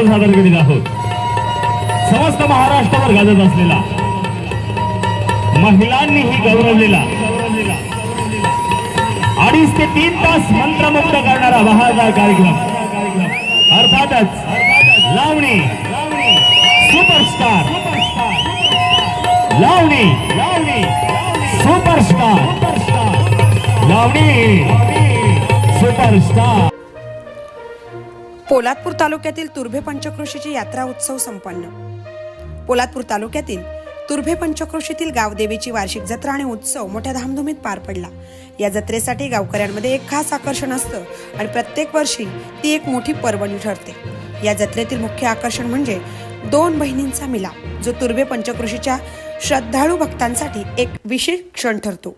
हर्ष सादर करीत आहोत. समस्त महाराष्ट्रावर गाजत असलेला महिलांनीही गौरवलेला अडीच ते तीन तास मंत्रमुक्त करणारा बहारदार कार्यक्रम. अर्थातच lavani superstar. Lavani lavani superstar. Lavani superstar. Poladpur तालुक्यातील तुर्भे पंचक्रोशीची यात्रा उत्सव संपन्न. पोलादपूर तालुक्यातील तुर्भे पंचक्रोशीतील गावदेवीची वार्षिक जत्रा आणि उत्सव मोठ्या धामधुमीत पार पडला. या जत्रेसाठी गावकऱ्यांमध्ये एक खास आकर्षण असतं आणि प्रत्येक वर्षी ती एक मोठी पर्वणी ठरते. या जत्रेतील मुख्य आकर्षण म्हणजे दोन बहिणींचा मिलाप जो तुर्भे पंचक्रोशीच्या श्रद्धाळू भक्तांसाठी एक विशेष क्षण ठरतो.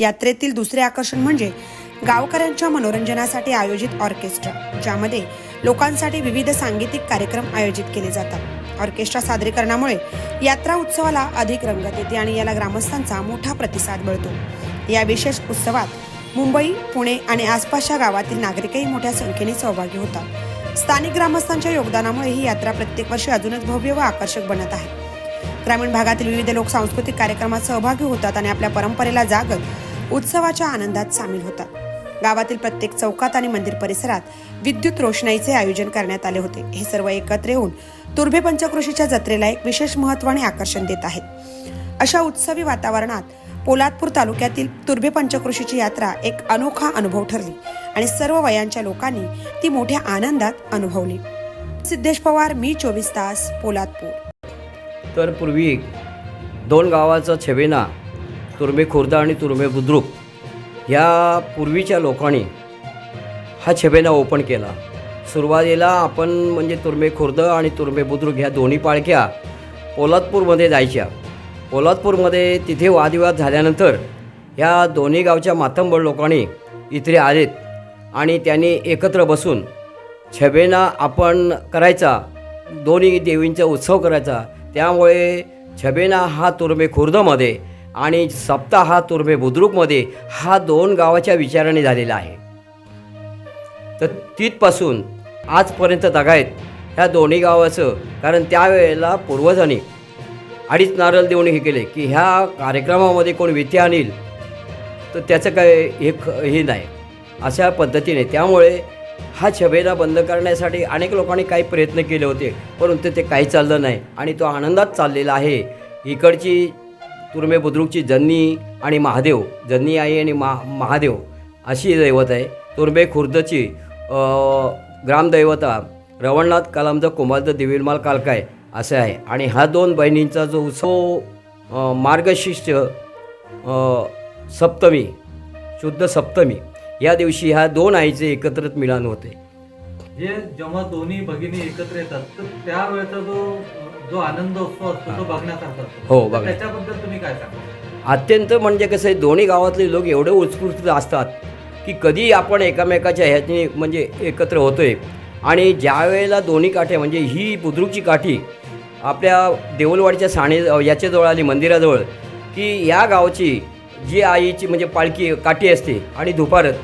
यात्रेतील दुसरे आकर्षण म्हणजे गावकऱ्यांच्या मनोरंजनासाठी आयोजित ऑर्केस्ट्रा ज्यामध्ये लोकांसाठी विविध सांगीतिक कार्यक्रम आयोजित केले जातात. ऑर्केस्ट्रा सादरीकरणामुळे यात्रा उत्सवाला अधिक रंगत येते आणि याला ग्रामस्थांचा मोठा प्रतिसाद मिळतो. या विशेष उत्सवात मुंबई पुणे आणि आसपासच्या गावातील नागरिकही मोठ्या संख्येने सहभागी होतात. स्थानिक ग्रामस्थांच्या योगदानामुळे ही यात्रा प्रत्येक वर्षी अजूनच भव्य व आकर्षक बनत आहे. ग्रामीण भागातील विविध लोक सांस्कृतिक कार्यक्रमात सहभागी होतात आणि आपल्या परंपरेला जागत उत्सवाच्या आनंदात सामील होतात. गावातील प्रत्येक चौकात आणि मंदिर परिसरात विद्युत रोषणाईचे आयोजन करण्यात आले होते. हे सर्व एकत्र येऊन तुर्भे पंचक्रोशीच्या जत्रेला एक विशेष महत्त्व आणि आकर्षण देत आहेत. अशा उत्सवी वातावरणात पोलादपूर तालुक्यातील तुर्भे पंचक्रोशीची यात्रा एक अनोखा अनुभव ठरली आणि सर्व वयांच्या लोकांनी ती मोठ्या आनंदात अनुभवली. सिद्धेश पवार मी चोवीस तास पोलादपूर. तर पूर्वी दोन गावाचा छबेना तुर्मे खुर्द आणि तुर्मे बुद्रुक ह्या पूर्वीच्या लोकांनी हा छबेना ओपन केला. सुरुवातीला आपण म्हणजे तुर्मे खुर्द आणि तुर्मे बुद्रुक ह्या दोन्ही पाळख्या पोलादपूरमध्ये जायच्या. पोलादपूरमध्ये तिथे वादविवाद झाल्यानंतर ह्या दोन्ही गावच्या मातंबळ लोकांनी इथे आलेत आणि त्यांनी एकत्र बसून छबेना आपण करायचा दोन्ही देवींचा उत्सव करायचा. त्यामुळे छबेना हा तुर्मे खुर्दमध्ये आणि सप्ताह हा तुर्मे बुद्रुकमध्ये हा दोन गावाच्या विचाराने झालेला आहे. तर तिथपासून आजपर्यंत दगायत ह्या दोन्ही गावाचं कारण त्यावेळेला पूर्वजांनी अडीच नारळ देऊन हे केले की ह्या कार्यक्रमामध्ये कोण व्यत्यय आणील तर त्याचं काय हे ख हे नाही. अशा पद्धतीने त्यामुळे हा छबेला बंद करण्यासाठी अनेक लोकांनी काही प्रयत्न केले होते परंतु ते काही चाललं नाही आणि तो आनंदात चाललेला आहे. इकडची तुर्मे बुद्रुकची जन्नी आणि महादेव जन्नी आई आणि मा महादेव अशी दैवत आहे. तुर्मे खुर्दची ग्रामदैवता रवणनाथ कलामचं कुमारचं दिविलमाल कालकाय असे आहे. आणि हा दोन बहिणींचा जो उत्सव मार्गशिष्ट सप्तमी शुद्ध सप्तमी या दिवशी ह्या दोन आईचे एकत्रित मिलन होते. जे जेव्हा दोन्ही भगिनी एकत्र येतात तर त्यावेळेचा जो जो आनंद असतो तो बघण्यासारखा हो, त्याच्याबद्दल तुम्ही काय सांगा अत्यंत म्हणजे कसं आहे दोन्ही गावातले लोक एवढे उत्स्फूर्त असतात की कधी आपण एकामेकाच्या ह्याची म्हणजे एकत्र होतोय. आणि ज्या वेळेला दोन्ही काठ्या म्हणजे ही बुद्रुकची काठी आपल्या देऊलवाडीच्या साणे याच्याजवळ आली मंदिराजवळ की या गावची जी आईची म्हणजे पालखी काठी असते आणि दुपारत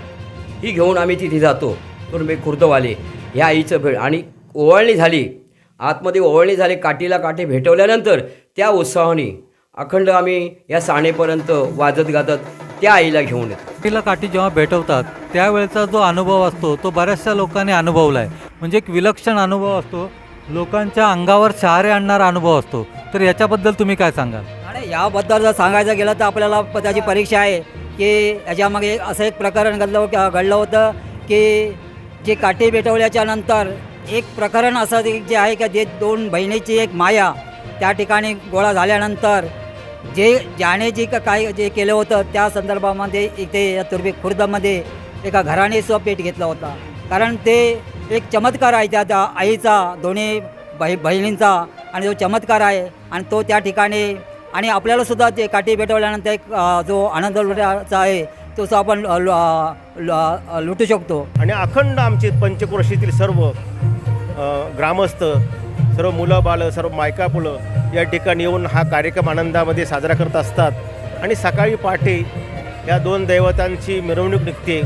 ही घेऊन आम्ही तिथे जातो. तुर्मे खुर्दवाले ह्या आईचं भेट आणि ओवाळणी झाली आतमध्ये ओवाळणी झाली काठीला काठी भेटवल्यानंतर त्या उत्साहाने अखंड आम्ही या साणेपर्यंत वाजत गाजत त्या आईला घेऊन येतो. तिला काठी जेव्हा भेटवतात त्यावेळेचा जो अनुभव असतो तो बऱ्याचशा लोकांनी अनुभवला आहे. म्हणजे एक विलक्षण अनुभव असतो. लोकांच्या अंगावर शहारे आणणारा अनुभव असतो. तर याच्याबद्दल तुम्ही काय सांगाल? आणि याबद्दल जर सांगायचं गेलं तर आपल्याला प- त्याची परीक्षा आहे की याच्यामागे असं एक प्रकरण घडलं घडलं होतं की जे काठी पेटवल्याच्या नंतर एक प्रकरण असं जे आहे का जे दोन बहिणीची एक माया त्या ठिकाणी गोळा झाल्यानंतर जे ज्याने जे का काय जे केलं होतं त्या संदर्भामध्ये इथे या तुर्बी खुर्दमध्ये एका घराने स्वपेट घेतला होता. कारण ते एक चमत्कार आहे त्या त्या आईचा दोन्ही बहि बहिणींचा आणि जो चमत्कार आहे आणि तो त्या ठिकाणी आणि आपल्यालासुद्धा ते काठी पेटवल्यानंतर एक जो आनंद लुटायचा आहे तो सुद्धा आपण लुटू शकतो. आणि अखंड आमचे पंचक्रोशीतील सर्व ग्रामस्थ सर्व मुलं बालं सर्व मायका मुलं या ठिकाणी येऊन हा कार्यक्रम आनंदामध्ये साजरा करत असतात. आणि सकाळी पहाटे या दोन दैवतांची मिरवणूक निघते.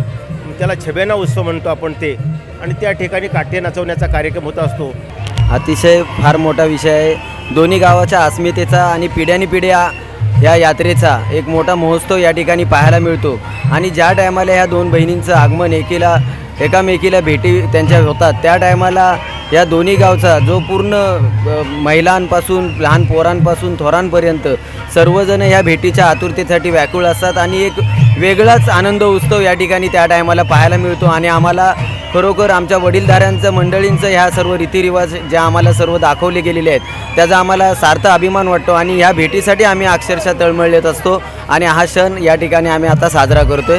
त्याला छबेना उत्सव म्हणतो आपण ते. आणि त्या ठिकाणी काठे नाचवण्याचा कार्यक्रम होत असतो. अतिशय फार मोठा विषय आहे. दोन्ही गावाच्या अस्मितेचा आणि पिढ्यानपिढ्या या यात्रेचा एक मोठा महोत्सव या ठिकाणी पाहायला मिळतो. आणि ज्या टायमाला ह्या दोन बहिणींचं आगमन एकीला एकामेकीला भेटी त्यांच्या होतात. त्या टायमाला या दोन्ही गावचा जो पूर्ण महिलांपासून लहान पोरांपासून थोरांपर्यंत सर्वजण ह्या भेटीच्या आतुरतेसाठी व्याकुळ असतात आणि एक वेगळाच आनंद उत्सव या ठिकाणी त्या टायमाला पाहायला मिळतो आणि आम्हाला खरोखर आमच्या वडीलधाऱ्यांचं मंडळींचं ह्या सर्व रीतिरिवाज ज्या आम्हाला सर्व दाखवले गेलेले आहेत त्याचा आम्हाला सार्थ अभिमान वाटतो आणि ह्या भेटीसाठी आम्ही अक्षरशः तळमळलेत असतो आणि हा क्षण या ठिकाणी आम्ही आता साजरा करतोय.